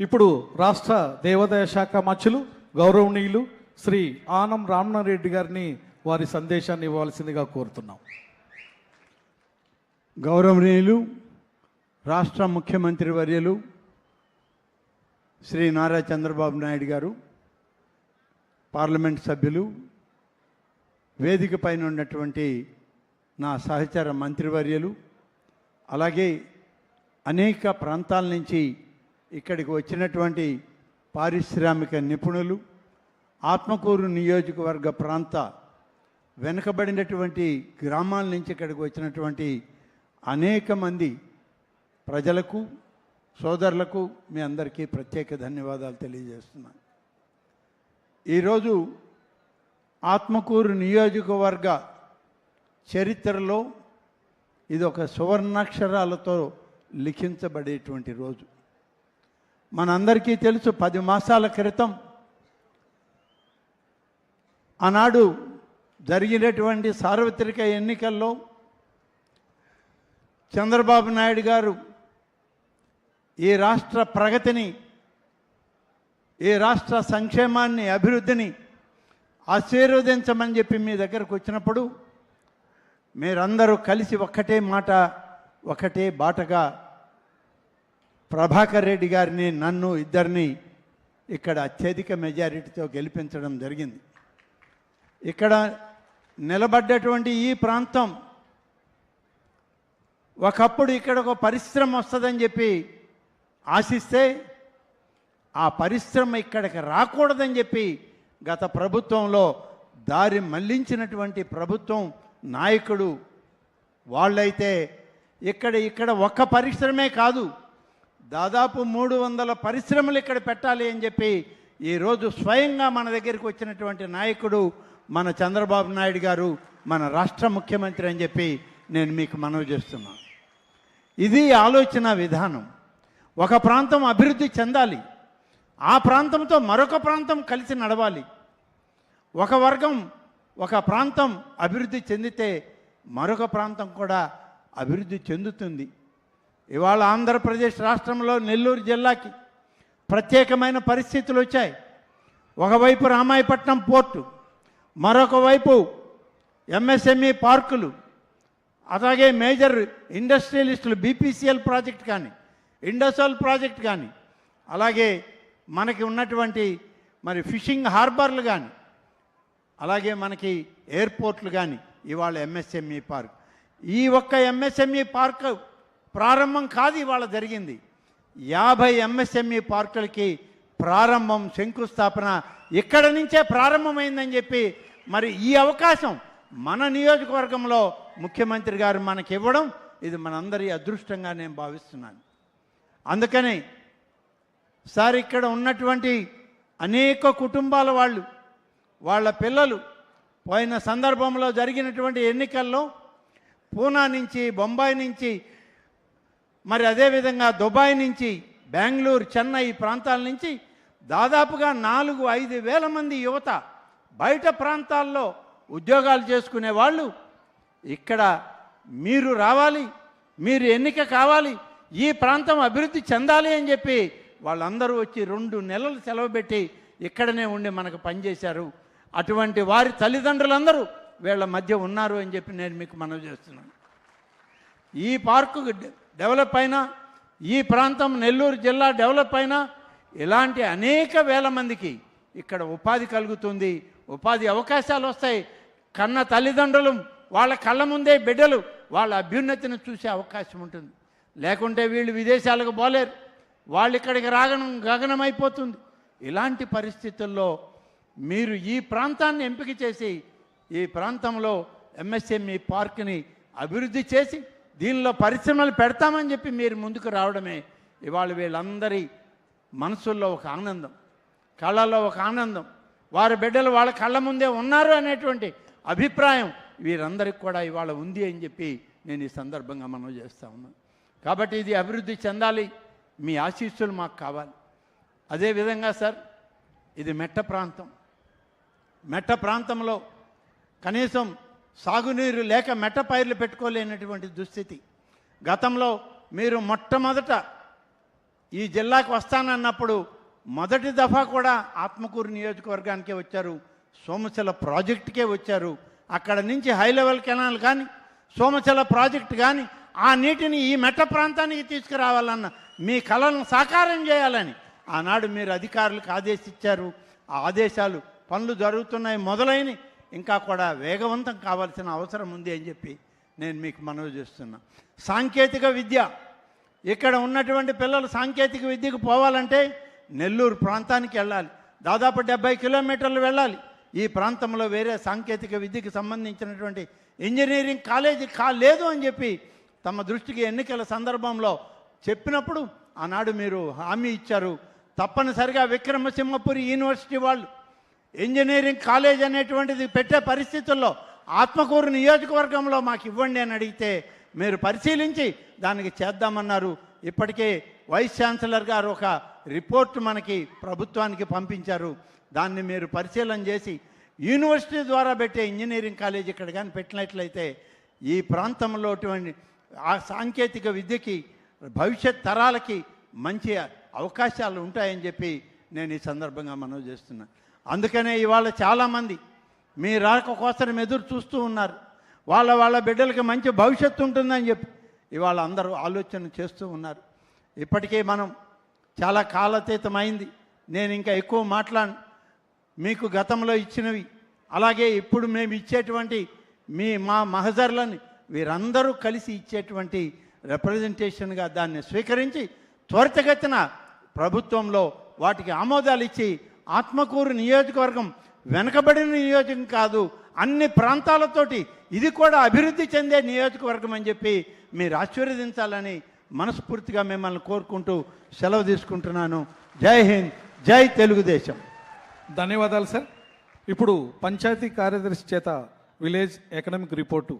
ఇప్పుడు రాష్ట్ర దేవాదాయ శాఖ మధ్యులు గౌరవనీయులు శ్రీ ఆనం రామనారెడ్డి గారిని వారి సందేశాన్ని ఇవ్వాల్సిందిగా కోరుతున్నాం. గౌరవనీయులు రాష్ట్ర ముఖ్యమంత్రి వర్యులు శ్రీ నారా చంద్రబాబు నాయుడు గారు పార్లమెంట్ సభ్యులు వేదిక పైన ఉన్నటువంటి నా సహచర మంత్రివర్యులు అలాగే అనేక ప్రాంతాల నుంచి ఇక్కడికి వచ్చినటువంటి పారిశ్రామిక నిపుణులు ఆత్మకూరు నియోజకవర్గ ప్రాంత వెనుకబడినటువంటి గ్రామాల నుంచి ఇక్కడికి వచ్చినటువంటి అనేక మంది ప్రజలకు సోదరులకు మీ అందరికీ ప్రత్యేక ధన్యవాదాలు తెలియజేస్తున్నాను. ఈరోజు ఆత్మకూరు నియోజకవర్గ చరిత్రలో ఇది ఒక సువర్ణాక్షరాలతో లిఖించబడేటువంటి రోజు. మనందరికీ తెలుసు పది మాసాల క్రితం ఆనాడు జరిగినటువంటి సార్వత్రిక ఎన్నికల్లో చంద్రబాబు నాయుడు గారు ఈ రాష్ట్ర ప్రగతిని ఈ రాష్ట్ర సంక్షేమాన్ని అభివృద్ధిని ఆశీర్వదించమని చెప్పి మీ దగ్గరకు వచ్చినప్పుడు మీరందరూ కలిసి ఒక్కటే మాట ఒకటే బాటగా ప్రభాకర్ రెడ్డి గారిని నన్ను ఇద్దరిని ఇక్కడ అత్యధిక మెజారిటీతో గెలిపించడం జరిగింది. ఇక్కడ నిలబడ్డటువంటి ఈ ప్రాంతం ఒకప్పుడు ఇక్కడ ఒక పరిశ్రమ వస్తుందని చెప్పి ఆశిస్తే ఆ పరిశ్రమ ఇక్కడికి రాకూడదని చెప్పి గత ప్రభుత్వంలో దారి మళ్ళించినటువంటి ప్రభుత్వం నాయకుడు వాళ్ళైతే ఇక్కడ ఇక్కడ ఒక్క పరిశ్రమే కాదు దాదాపు మూడు వందల పరిశ్రమలు ఇక్కడ పెట్టాలి అని చెప్పి ఈరోజు స్వయంగా మన దగ్గరికి వచ్చినటువంటి నాయకుడు మన చంద్రబాబు నాయుడు గారు మన రాష్ట్ర ముఖ్యమంత్రి అని చెప్పి నేను మీకు మనవి చేస్తున్నాను ఇది ఆలోచన విధానం. ఒక ప్రాంతం అభివృద్ధి చెందాలి. ఆ ప్రాంతంతో మరొక ప్రాంతం కలిసి నడవాలి. ఒక వర్గం ఒక ప్రాంతం అభివృద్ధి చెందితే మరొక ప్రాంతం కూడా అభివృద్ధి చెందుతుంది. ఇవాళ ఆంధ్రప్రదేశ్ రాష్ట్రంలో నెల్లూరు జిల్లాకి ప్రత్యేకమైన పరిస్థితులు వచ్చాయి. ఒకవైపు రామాయపట్నం పోర్టు మరొక వైపు ఎంఎస్ఎంఈ పార్కులు అలాగే మేజర్ ఇండస్ట్రియలిస్టులు బీపీసీఎల్ ప్రాజెక్ట్ కానీ ఇండస్ట్రియల్ ప్రాజెక్ట్ కానీ అలాగే మనకి ఉన్నటువంటి మరి ఫిషింగ్ హార్బర్లు కానీ అలాగే మనకి ఎయిర్పోర్ట్లు కానీ ఇవాళ ఎంఎస్ఎంఈ పార్క్. ఈ ఒక్క ఎంఎస్ఎంఈ పార్క్ ప్రారంభం కాదు ఇవాళ జరిగింది. యాభై ఎంఎస్ఎంఈ పార్కులకి ప్రారంభం శంకుస్థాపన ఇక్కడ నుంచే ప్రారంభమైందని చెప్పి మరి ఈ అవకాశం మన నియోజకవర్గంలో ముఖ్యమంత్రి గారు మనకి ఇవ్వడం ఇది మనందరి అదృష్టంగా నేను భావిస్తున్నాను. అందుకని సార్ ఇక్కడ ఉన్నటువంటి అనేక కుటుంబాల వాళ్ళు వాళ్ళ పిల్లలు పోయిన సందర్భంలో జరిగినటువంటి ఎన్నికల్లో పూనా నుంచి బొంబాయి నుంచి మరి అదేవిధంగా దుబాయ్ నుంచి బెంగళూరు చెన్నై ఈ ప్రాంతాల నుంచి దాదాపుగా నాలుగు ఐదు వేల మంది యువత బయట ప్రాంతాల్లో ఉద్యోగాలు చేసుకునే వాళ్ళు ఇక్కడ మీరు రావాలి మీరు ఎన్నిక కావాలి ఈ ప్రాంతం అభివృద్ధి చెందాలి అని చెప్పి వాళ్ళందరూ వచ్చి రెండు నెలలు సెలవు పెట్టి ఇక్కడనే ఉండి మనకు పనిచేశారు. అటువంటి వారి తల్లిదండ్రులందరూ వీళ్ళ మధ్య ఉన్నారు అని చెప్పి నేను మీకు మనవి చేస్తున్నాను. ఈ పార్కు డె- డెవలప్ అయినా ఈ ప్రాంతం నెల్లూరు జిల్లా డెవలప్ అయినా ఇలాంటి అనేక వేల మందికి ఇక్కడ ఉపాధి కలుగుతుంది. ఉపాధి అవకాశాలు వస్తాయి. కన్న తల్లిదండ్రులు వాళ్ళ కళ్ళ ముందే బిడ్డలు వాళ్ళ అభ్యున్నతిని చూసే అవకాశం ఉంటుంది. లేకుంటే వీళ్ళు విదేశాలకు పోలేరు. వాళ్ళు ఇక్కడికి రాగనం గగనమైపోతుంది. ఇలాంటి పరిస్థితుల్లో మీరు ఈ ప్రాంతాన్ని ఎంపిక చేసి ఈ ప్రాంతంలో ఎంఎస్ఎంఈ పార్క్ని అభివృద్ధి చేసి దీనిలో పరిశ్రమలు పెడతామని చెప్పి మీరు ముందుకు రావడమే ఇవాళ వీళ్ళందరి మనసుల్లో ఒక ఆనందం కళ్ళల్లో ఒక ఆనందం. వారి బిడ్డలు వాళ్ళ కళ్ళ ముందే ఉన్నారు అనేటువంటి అభిప్రాయం వీరందరికి కూడా ఇవాళ ఉంది అని చెప్పి నేను ఈ సందర్భంగా మనం చేస్తా ఉన్నాను. కాబట్టి ఇది అభివృద్ధి చెందాలి మీ ఆశీస్సులు మాకు కావాలి. అదేవిధంగా సార్ ఇది మెట్ట ప్రాంతం. మెట్ట ప్రాంతంలో కనీసం సాగునీరు లేక మెట్ట పైర్లు పెట్టుకోలేనటువంటి దుస్థితి. గతంలో మీరు మొట్టమొదట ఈ జిల్లాకు వస్తానన్నప్పుడు మొదటి దఫా కూడా ఆత్మకూరు నియోజకవర్గానికే వచ్చారు. సోమశిల ప్రాజెక్టుకే వచ్చారు. అక్కడ నుంచి హై లెవెల్ కెనాల్ కానీ సోమశిల ప్రాజెక్టు కానీ ఆ నీటిని ఈ మెట్ట ప్రాంతానికి తీసుకురావాలన్న మీ కళను సాకారం చేయాలని ఆనాడు మీరు అధికారులకు ఆదేశించారు ఆ ఆదేశాలు పనులు జరుగుతున్నాయి మొదలైనవి. ఇంకా కూడా వేగవంతం కావాల్సిన అవసరం ఉంది అని చెప్పి నేను మీకు మనవి చేస్తున్నా. సాంకేతిక విద్య. ఇక్కడ ఉన్నటువంటి పిల్లలు సాంకేతిక విద్యకు పోవాలంటే నెల్లూరు ప్రాంతానికి వెళ్ళాలి. దాదాపు డెబ్బై కిలోమీటర్లు వెళ్ళాలి. ఈ ప్రాంతంలో వేరే సాంకేతిక విద్యకు సంబంధించినటువంటి ఇంజనీరింగ్ కాలేజీ కాలేదు అని చెప్పి తమ దృష్టికి ఎన్నికల సందర్భంలో చెప్పినప్పుడు ఆనాడు మీరు హామీ ఇచ్చారు. తప్పనిసరిగా విక్రమసింహపురి యూనివర్సిటీ వాళ్ళు ఇంజనీరింగ్ కాలేజ్ అనేటువంటిది పెట్టే పరిస్థితుల్లో ఆత్మకూరు నియోజకవర్గంలో మాకు ఇవ్వండి అని అడిగితే మీరు పరిశీలించి దానికి చేద్దామన్నారు. ఇప్పటికే వైస్ ఛాన్సలర్ గారు ఒక రిపోర్ట్ మనకి ప్రభుత్వానికి పంపించారు. దాన్ని మీరు పరిశీలన చేసి యూనివర్సిటీ ద్వారా పెట్టే ఇంజనీరింగ్ కాలేజ్ ఇక్కడ కానీ పెట్టినట్లయితే ఈ ప్రాంతంలో అటువంటి ఆ సాంకేతిక విద్యకి భవిష్యత్ తరాలకి మంచి అవకాశాలు ఉంటాయని చెప్పి నేను ఈ సందర్భంగా మనవి చేస్తున్నాను అందుకనే ఇవాళ చాలామంది మీ రాక కోసం ఎదురు చూస్తూ ఉన్నారు. వాళ్ళ వాళ్ళ బిడ్డలకి మంచి భవిష్యత్తు ఉంటుందని చెప్పి ఇవాళ అందరూ ఆలోచన చేస్తూ ఉన్నారు. ఇప్పటికే మనం చాలా కాలతీతమైంది. నేను ఇంకా ఎక్కువ మాట్లాడు మీకు గతంలో ఇచ్చినవి అలాగే ఇప్పుడు మేము ఇచ్చేటువంటి మీ మా మహజర్లని వీరందరూ కలిసి ఇచ్చేటువంటి రిప్రజెంటేషన్గా దాన్ని స్వీకరించి త్వరితగతిన ప్రభుత్వంలో వాటికి ఆమోదాలు ఇచ్చి ఆత్మకూరు నియోజకవర్గం వెనకబడిన నియోజకం కాదు అన్ని ప్రాంతాలతోటి ఇది కూడా అభివృద్ధి చెందే నియోజకవర్గం అని చెప్పి మీరు ఆశీర్వదించాలని మనస్ఫూర్తిగా మిమ్మల్ని కోరుకుంటూ సెలవు తీసుకుంటున్నాను. జై హింద్ జై తెలుగుదేశం. ధన్యవాదాలు సార్. ఇప్పుడు పంచాయతీ కార్యదర్శి చేత విలేజ్ ఎకనామిక్ రిపోర్టు.